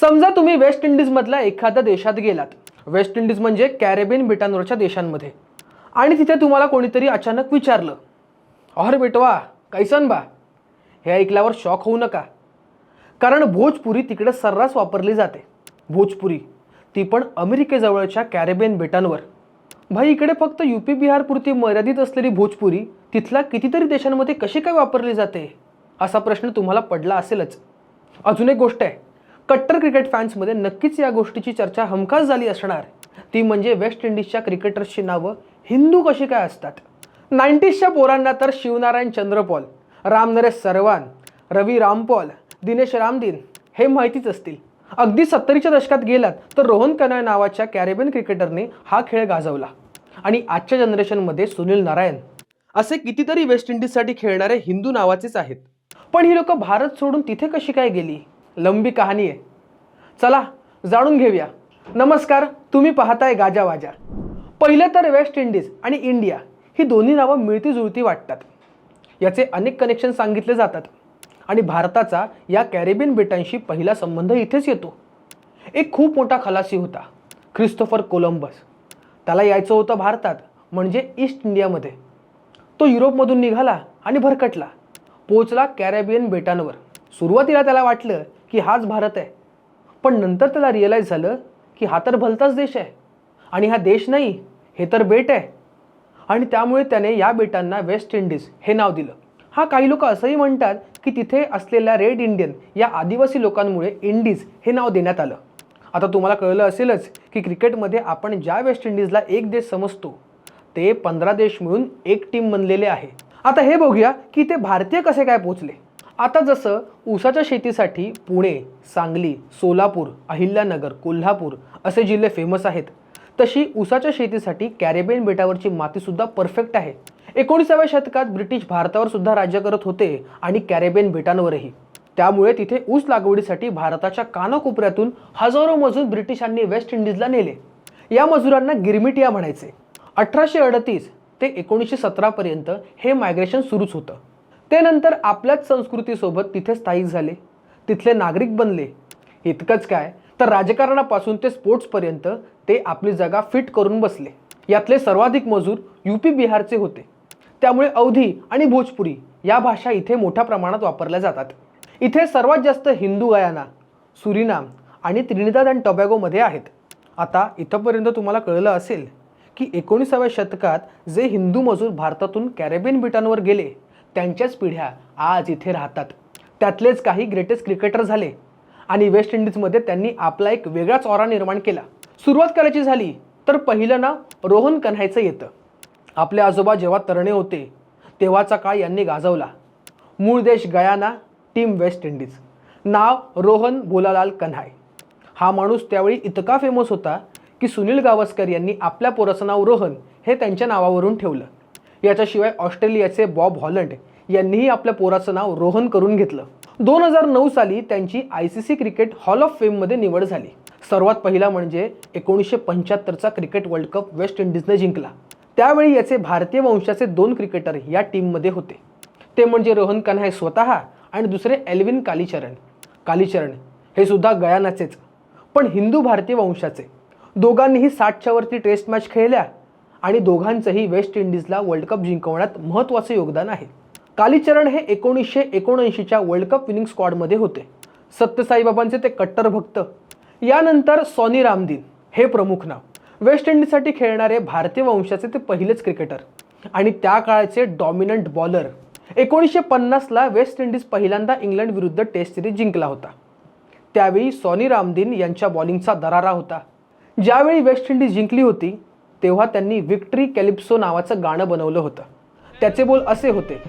समजा तुम्ही वेस्ट इंडिजमधल्या एखाद्या देशात गेलात. वेस्ट इंडिज म्हणजे कॅरेबियन बेटांवरच्या देशांमध्ये. आणि तिथे तुम्हाला कोणीतरी अचानक विचारलं अहर बेटवा कैसन बा? हे ऐकल्यावर शॉक होऊ नका. कारण भोजपुरी तिकडे सर्रास वापरली जाते. भोजपुरी ती पण अमेरिकेजवळच्या कॅरेबियन बेटांवर भाई इकडे फक्त यू पी बिहारपुरती मर्यादित असलेली भोजपुरी तिथल्या कितीतरी देशांमध्ये कशी काय वापरली जाते? असा प्रश्न तुम्हाला पडला असेलच. अजून एक गोष्ट आहे. कट्टर क्रिकेट फॅन्समध्ये नक्कीच या गोष्टीची चर्चा हमखास झाली असणार. ती म्हणजे वेस्ट इंडिजच्या क्रिकेटर्सची नावं हिंदू कशी काय असतात? नाईन्टीजच्या पोरांना तर Shivnarine Chanderpaul Ramnaresh Sarwan Ravi Rampaul Dinesh Ramdin हे माहितीच असतील. अगदी सत्तरीच्या दशकात गेलात तर रोहन कनाय नावाच्या कॅरेबियन क्रिकेटरने हा खेळ गाजवला. आणि आजच्या जनरेशनमध्ये सुनील नारायण असे कितीतरी वेस्ट इंडिजसाठी खेळणारे हिंदू नावाचेच आहेत. पण ही लोक भारत सोडून तिथे कशी काय गेली? लंबी कहाणी आहे. चला जाणून घेऊया. नमस्कार तुम्ही पाहताय गाजावाजा पहिलं तर वेस्ट इंडिज आणि इंडिया ही दोन्ही नावं मिळती जुळती वाटतात. याचे अनेक कनेक्शन सांगितले जातात. आणि भारताचा या कॅरेबियन बेटांशी पहिला संबंध इथेच येतो. एक खूप मोठा खलासी होता ख्रिस्तोफर कोलंबस. त्याला यायचं होतं भारतात म्हणजे ईस्ट इंडियामध्ये. तो युरोपमधून निघाला आणि भरकटला पोचला कॅरेबियन बेटांवर. सुरुवातीला त्याला वाटलं की हाच भारत आहे. पण नंतर त्याला रिअलाईज झालं की हा तर भलताच देश आहे. आणि हा देश नाही हे तर बेट आहे. आणि त्यामुळे त्याने या बेटांना वेस्ट इंडिज हे नाव दिलं. हा काही लोक असंही म्हणतात की तिथे असलेल्या रेड इंडियन या आदिवासी लोकांमुळे इंडिज हे नाव देण्यात आलं. आता तुम्हाला कळलं असेलच की क्रिकेटमध्ये आपण ज्या वेस्ट इंडिजला एक देश समजतो ते पंधरा देश मिळून एक टीम बनलेले आहे. आता हे बघूया की ते भारतीय कसे काय पोचले आता जसं ऊसाच्या शेतीसाठी पुणे सांगली सोलापूर अहिल्यानगर कोल्हापूर असे जिल्हे फेमस आहेत. तशी ऊसाच्या शेतीसाठी कॅरेबियन बेटावरची मातीसुद्धा परफेक्ट आहे. एकोणीसाव्या शतकात ब्रिटिश भारतावर सुद्धा राज्य करत होते आणि कॅरेबियन बेटांवरही. त्यामुळे तिथे ऊस लागवडीसाठी भारताच्या कानाकोपऱ्यातून हजारो मजूर ब्रिटिशांनी वेस्ट इंडिजला नेले. या मजुरांना गिरमिटिया म्हणायचे. अठराशे अडतीस ते एकोणीसशे सतरापर्यंत हे मायग्रेशन सुरूच होतं. ते नंतर आपल्याच संस्कृतीसोबत तिथे स्थायिक झाले. तिथले नागरिक बनले. इतकंच काय तर राजकारणापासून ते स्पोर्ट्सपर्यंत ते आपली जागा फिट करून बसले. यातले सर्वाधिक मजूर यू पी बिहारचे होते. त्यामुळे अवधी आणि भोजपुरी या भाषा इथे मोठ्या प्रमाणात वापरल्या जातात. इथे सर्वात जास्त हिंदू गयाना सुरिनाम आणि त्रिनिदाद अँड टोबॅगोमध्ये आहेत. आता इथंपर्यंत तुम्हाला कळलं असेल की एकोणीसाव्या शतकात जे हिंदू मजूर भारतातून कॅरेबियन बेटांवर गेले त्यांच्याच पिढ्या आज इथे राहतात. त्यातलेच काही ग्रेटेस्ट क्रिकेटर झाले आणि वेस्ट इंडिजमध्ये त्यांनी आपला एक वेगळाच ऑरा निर्माण केला. सुरुवात करायची झाली तर पहिलं नाव रोहन कन्हायचं येतं. आपले आजोबा जेव्हा तरणे होते तेव्हाचा काळ यांनी गाजवला. मूळ देश गयाना टीम वेस्ट इंडिज नाव रोहन भोलालाल कन्हाय हा माणूस त्यावेळी इतका फेमस होता की सुनील गावस्कर यांनी आपल्या पोराचं नाव रोहन हे त्यांच्या नावावरून ठेवलं. याच्याशिवाय ऑस्ट्रेलियाचे बॉब हॉलंड यांनीही आपल्या पोराचं नाव रोहन करून घेतलं. दोन हजार नऊ साली त्यांची I C C cricket hall of फेममध्ये निवड झाली. सर्वात पहिला म्हणजे एकोणीसशे पंच्याहत्तरचा क्रिकेट वर्ल्ड कप वेस्ट इंडिजने जिंकला. त्यावेळी याचे भारतीय वंशाचे दोन क्रिकेटर या टीममध्ये होते. ते म्हणजे रोहन कन्हाय स्वतः आणि दुसरे एल्विन कालीचरण. कालीचरण हे सुद्धा गयानाचेच पण हिंदू भारतीय वंशाचे. दोघांनीही साठच्या वरती टेस्ट मॅच खेळल्या. आणि दोघांचंही वेस्ट इंडिजला वर्ल्ड कप जिंकवण्यात महत्त्वाचं योगदान आहे. कालीचरण हे एकोणीसशे एकोणऐंशीच्या वर्ल्ड कप विनिंग स्क्वॉडमध्ये होते. सत्यसाईबाबांचे ते कट्टर भक्त. यानंतर सॉनी रामदीन हे प्रमुख नाव. वेस्ट इंडिजसाठी खेळणारे भारतीय वंशाचे ते पहिलेच क्रिकेटर. आणि त्या काळाचे डॉमिनंट बॉलर. एकोणीसशे पन्नासला वेस्ट इंडिज पहिल्यांदा इंग्लंड विरुद्ध टेस्ट सिरीज जिंकला होता. त्यावेळी सॉनी रामदीन यांच्या बॉलिंगचा दरारा होता. ज्यावेळी वेस्ट इंडिज जिंकली होती तेव्हा त्यांनी विक्ट्री कॅलिप्सो नावाचं गाणं बनवलं होतं. त्याचे बोल असे होते.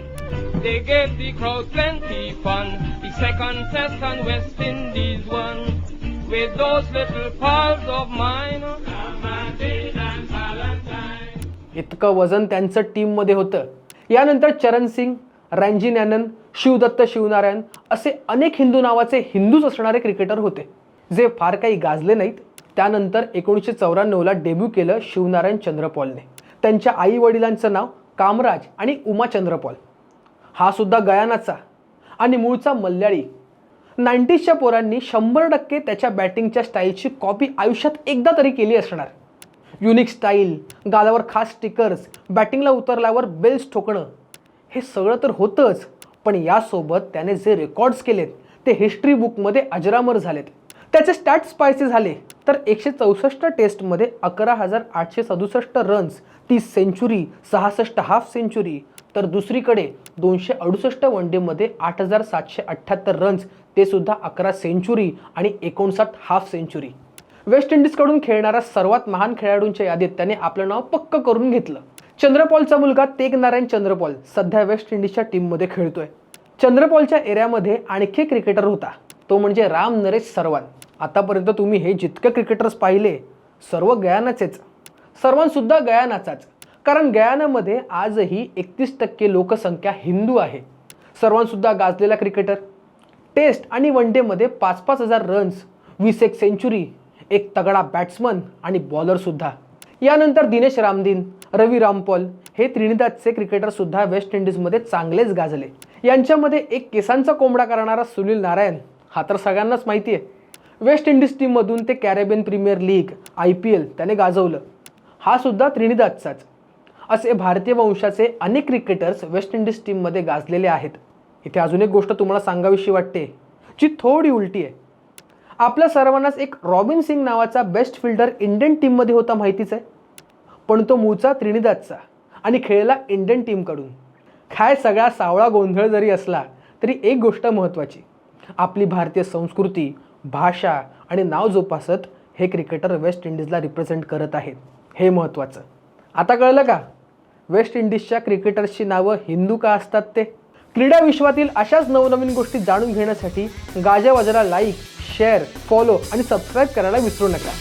Valentine. इतकं वजन त्यांचं टीममध्ये होतं. यानंतर चरण सिंग रॅन्जी नॅनन शिवदत्त शिवनारायण असे अनेक हिंदू नावाचे हिंदूच असणारे क्रिकेटर होते. जे फार काही गाजले नाहीत. त्यानंतर एकोणीसशे चौऱ्याण्णवला डेब्यू केलं शिवनारायण चंद्रपॉलने. त्यांच्या आई वडिलांचं नाव कामराज आणि उमा चंद्रपॉल. हा सुद्धा गयानाचा आणि मूळचा मल्याळी. नाईन्टीजच्या पोरांनी शंभर टक्के त्याच्या बॅटिंगच्या स्टाईलची कॉपी आयुष्यात एकदा तरी केली असणार. युनिक स्टाईल गालावर खास स्टिकर्स बॅटिंगला उतरल्यावर बेल्स ठोकणं हे सगळं तर होतंच पण यासोबत त्याने जे रेकॉर्ड्स केलेत ते हिस्ट्री बुकमध्ये अजरामर झालेत. त्याचे स्टॅट्स पाहायचे झाले तर एकशे चौसष्ट टेस्टमध्ये अकरा हजार आठशे सदुसष्ट रन्स तीस सेंचुरी सहासष्ट हाफ सेंचुरी तर दुसरीकडे दोनशे अडुसष्ट वन डेमध्ये आठ हजार सातशे अठ्ठ्याहत्तर रन्स ते सुद्धा अकरा सेंचुरी आणि एकोणसाठ हाफ सेंचुरी वेस्ट इंडिजकडून खेळणाऱ्या सर्वात महान खेळाडूंच्या यादीत त्याने आपलं नाव पक्क करून घेतलं. चंद्रपॉलचा मुलगा तेग नारायण चंद्रपॉल सध्या वेस्ट इंडिजच्या टीममध्ये खेळतोय. चंद्रपॉलच्या एरियामध्ये आणखी क्रिकेटर होता. तो म्हणजे राम नरेश सर्वान. आतापर्यंत तुम्ही हे जितके क्रिकेटर्स पाहिले सर्व गयानाचेच. सर्वांसुद्धा गयानाचाच. कारण गयानामध्ये आजही एकतीस टक्के लोकसंख्या हिंदू आहे. सर्वांसुद्धा गाजलेला क्रिकेटर टेस्ट आणि वन डेमध्ये पाच पाच हजार रन्स वीस एक सेंचुरी एक तगडा बॅट्समन आणि बॉलरसुद्धा यानंतर दिनेश रामदीन रवी रामपॉल हे त्रिनिदादचे क्रिकेटरसुद्धा वेस्ट इंडिजमध्ये चांगलेच गाजले. यांच्यामध्ये एक केसांचा कोंबडा करणारा सुनील नारायण हा तर सगळ्यांनाच माहिती आहे वेस्ट इंडिज टीममधून ते Caribbean Premier League I P L त्याने गाजवलं. हा सुद्धा त्रिनिदादचाच. असे भारतीय वंशाचे अनेक क्रिकेटर्स वेस्ट इंडिज टीममध्ये गाजलेले आहेत. इथे अजून एक गोष्ट तुम्हाला सांगावीशी वाटते जी थोडी उलटी आहे. आपल्या सर्वांनाच एक रॉबिन सिंग नावाचा बेस्ट फिल्डर इंडियन टीममध्ये होता माहितीच आहे. पण तो मूळचा त्रिनिदादचा आणि खेळला इंडियन टीमकडून काय सगळा सावळा गोंधळ जरी असला तरी एक गोष्ट महत्त्वाची. आपली भारतीय संस्कृती भाषा आणि नाव जोपासत हे क्रिकेटर वेस्ट इंडिजला रिप्रेझेंट करत आहेत. हे महत्त्वाचं आता कळलं का? वेस्ट इंडिजच्या क्रिकेटर्सची नावं हिंदू का असतात ते? क्रीडा विश्वातील अशाच नवनवीन गोष्टी जाणून घेण्यासाठी गाजावाजाला लाईक शेअर फॉलो आणि सबस्क्राईब करायला विसरू नका.